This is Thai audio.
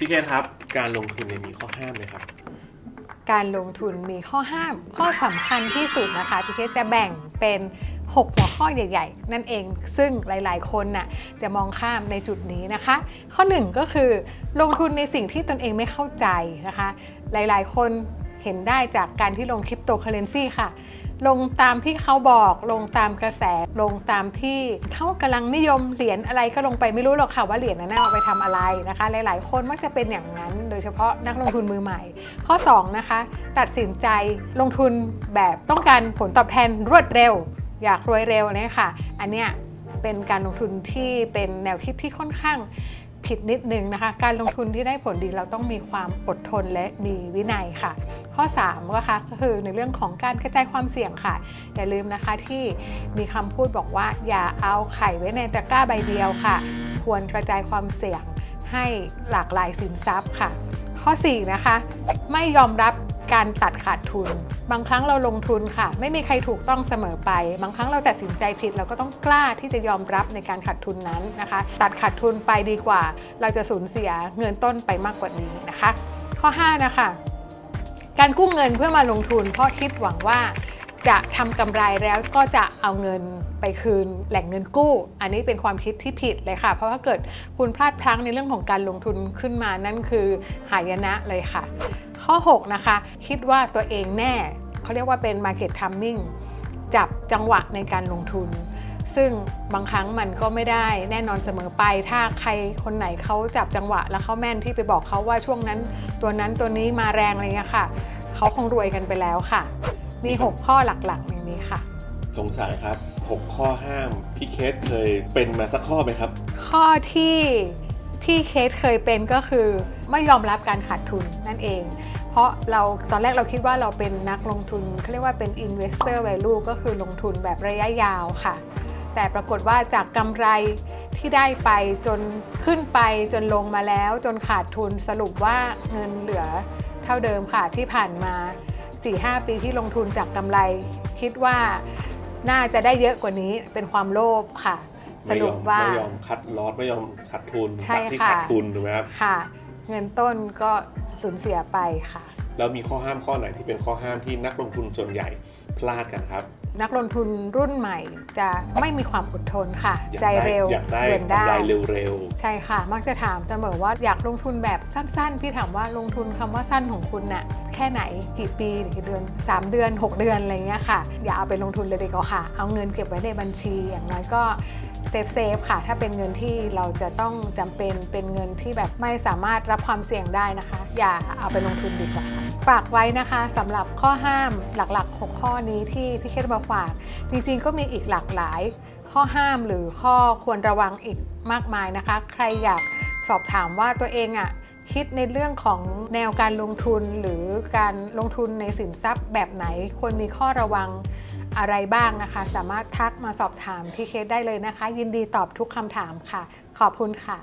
พี่เคนครับ การลงทุนเนี่ยมีข้อห้ามไหมครับ การลงทุนมีข้อห้าม ข้อสำคัญที่สุดนะคะพี่เคนจะแบ่งเป็น 6 หัวข้อใหญ่ ๆ นั่นเอง ซึ่งหลายๆ คนน่ะจะมองข้ามในจุดนี้นะคะ ข้อ 1 ก็คือ ลงทุนในสิ่งที่ตนเองไม่เข้าใจนะคะ หลายๆ คน ห็นได้จากการที่ลงคริปโตเคอเรนซีค่ะ ลงตามที่เขาบอกลงตามกระแสลงตามที่เขากำลังนิยมเหรียญอะไรก็ลงไปไม่รู้หรอกค่ะว่าเหรียญนั้นเอาไปทำอะไรนะคะ หลายๆ คนมักจะเป็นอย่างนั้น โดยเฉพาะนักลงทุนมือใหม่ ข้อ 2 นะคะ ตัดสินใจลงทุนแบบต้องการผลตอบแทนรวดเร็ว อยากรวยเร็วเนี่ยค่ะ อันเนี้ยเป็นการลงทุนที่เป็นแนวคิดที่ค่อนข้าง ผิดนิดนึงนะคะ การลงทุนที่ได้ผลดีเราต้องมีความอดทนและมีวินัยค่ะ ข้อ3ก็คะก็คือในเรื่องของการกระจายความเสี่ยงค่ะ อย่าลืมนะคะที่มีคำพูดบอกว่า อย่าเอาไข่ไว้ในตะกร้าใบเดียวค่ะ ควรกระจายความเสี่ยงให้หลากหลายสินทรัพย์ค่ะ ข้อ4นะคะไม่ยอมรับ การตัดขาดทุน บางครั้งเราลงทุนค่ะ ไม่มีใครถูกต้องเสมอไป บางครั้งเราตัดสินใจผิด เราก็ต้องกล้าที่จะยอมรับในการขาดทุนนั้นนะคะ ตัดขาดทุนไปดีกว่า เราจะสูญเสียเงินต้นไปมากกว่านี้นะคะ ข้อ 5 นะคะ การกู้เงินเพื่อมาลงทุนเพราะคิดหวังว่า จะทำกำไรแล้วก็จะเอาเงินไปคืนแหล่งเงินกู้ อันนี้เป็นความคิดที่ผิดเลยค่ะ เพราะถ้าเกิดคุณพลาดพลั้งในเรื่องของการลงทุนขึ้นมานั่นคือหายนะเลยค่ะ ข้อ 6 นะคะ คิดว่าตัวเองแน่เขาเรียกว่าเป็น market timing จับจังหวะในการลงทุน ซึ่งบางครั้งมันก็ไม่ได้แน่นอนเสมอไป ถ้าใครคนไหนเขาจับจังหวะ แล้วเขาแม่นที่ไปบอกเขาว่าช่วงนั้น ตัวนั้นตัวนี้มาแรงอะไรเงี้ยค่ะเขาคงรวยกันไปแล้วค่ะ มี6ข้อหลักๆอย่างนี้ค่ะ สงสัยครับ 6 ข้อห้าม พี่เคสเคยเป็นมาสักข้อไหมครับ ข้อที่พี่เคสเคยเป็นก็คือไม่ยอมรับการขาดทุนนั่นเอง เพราะเราตอนแรกเราคิดว่าเราเป็นนักลงทุนเขาเรียกว่าเป็น investor value ก็คือลงทุนแบบระยะยาวค่ะ แต่ปรากฏว่าจากกำไรที่ได้ไปจนขึ้นไปจนลงมาแล้ว จนขาดทุนสรุปว่าเงินเหลือเท่าเดิมค่ะที่ผ่านมา 4-5 ปีที่ลงทุนจากกำไร คิดว่าน่าจะได้เยอะกว่านี้เป็นความโลภค่ะสไม่ยรุอปมว่าไม่ยอมคัดลอสไม่ยอมขาดทุนใช่จากที่ค่ะขาดทุนถูกไหมครับค่ะ เงินต้นก็สูญเสียไปค่ะ แล้วมีข้อห้ามข้อไหนที่เป็นข้อห้ามที่นักลงทุนส่วนใหญ่พลาดกันครับนักลงทุนรุ่นใหม่จะไม่มีความอดทนค่ะอยากใจได้เร็วอยากได้เงินกำไรได้เร็วใช่ค่ะ มักจะถามเสมอว่าอยากลงทุนแบบสั้นๆ พี่ถามว่าลงทุนคำว่าสั้นของคุณน่ะแค่ไหนกี่ปีหรือกี่เดือน 3 เดือน 6 เดือนอะไรเงี้ยค่ะ อย่าเอาไปลงทุนเลยดีกว่าค่ะ เอาเงินเก็บไว้ในบัญชีอย่างน้อยก็เซฟเซฟๆค่ะ ถ้าเป็นเงินที่เราจะต้องจำเป็นเป็นเงินที่แบบไม่สามารถรับความเสี่ยงได้นะคะ อย่าเอาไปลงทุนดีกว่าค่ะฝากไว้นะคะสำหรับข้อห้ามหลักๆ 6 ข้อนี้ที่พี่เคสมาฝาก จริงๆก็มีอีกหลากหลาย ข้อห้ามหรือข้อควรระวังอีกมากมายนะคะ ใครอยากสอบถามว่าตัวเองอะ่ะคิดในเรื่องของแนวการลงทุนหรือการลงทุนในสินทรัพย์แบบไหนควรมีข้อระวังอะไรบ้างนะคะ สามารถทักมาสอบถามพี่เคสได้เลยนะคะ ยินดีตอบทุกคำถามค่ะ ขอบคุณค่ะ